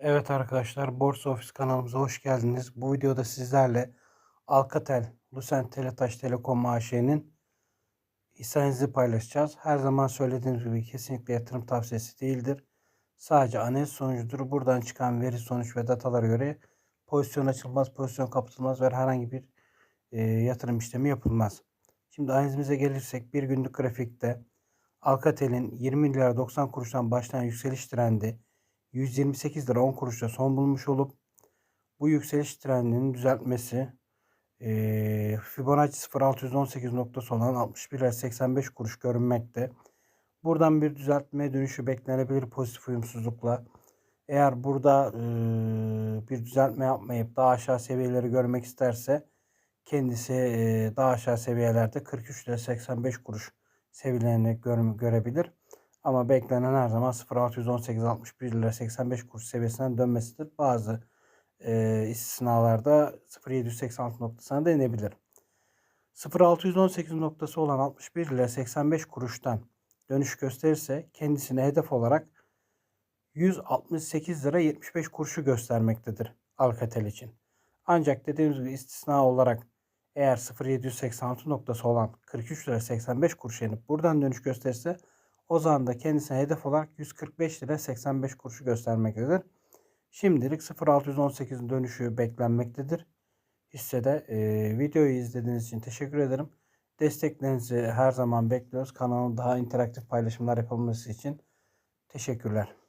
Evet arkadaşlar Borsa Ofis kanalımıza hoş geldiniz. Bu videoda sizlerle Alcatel Lucent Teletaş Telekom AŞ'nin hissenizi paylaşacağız. Her zaman söylediğimiz gibi kesinlikle yatırım tavsiyesi değildir. Sadece analiz sonucudur. Buradan çıkan veri sonuç ve datalara göre pozisyon açılmaz, pozisyon kapatılmaz ve herhangi bir e, yatırım işlemi yapılmaz. Şimdi analizimize gelirsek bir günlük grafikte Alcatel'in 20 lira 90 kuruştan başlayan yükseliş trendi 128 lira 10 kuruşta son bulmuş olup bu yükseliş trendinin düzeltmesi e, Fibonacci 0618 noktası olan 61 lira 85 kuruş görünmekte. Buradan bir düzeltme dönüşü beklenebilir pozitif uyumsuzlukla. Eğer burada e, bir düzeltme yapmayıp daha aşağı seviyeleri görmek isterse kendisi e, daha aşağı seviyelerde 43 lira 85 kuruş seviyelerini göre, görebilir. Ama beklenen her zaman 0.618 61 lira 85 kuruş seviyesinden dönmesidir. Bazı e, istisnalarda 0.786 noktasına da inebilir. 0.618 noktası olan 61 lira 85 kuruştan dönüş gösterirse kendisine hedef olarak 168 lira 75 kuruşu göstermektedir Alcatel için. Ancak dediğimiz gibi istisna olarak eğer 0.786 noktası olan 43 lira 85 kuruş yenip buradan dönüş gösterirse o zaman da kendisine hedef olarak 145 lira 85 kuruşu göstermektedir. Şimdilik 0.618'in dönüşü beklenmektedir. Hissede e, videoyu izlediğiniz için teşekkür ederim. Desteklerinizi her zaman bekliyoruz. Kanalın daha interaktif paylaşımlar yapılması için teşekkürler.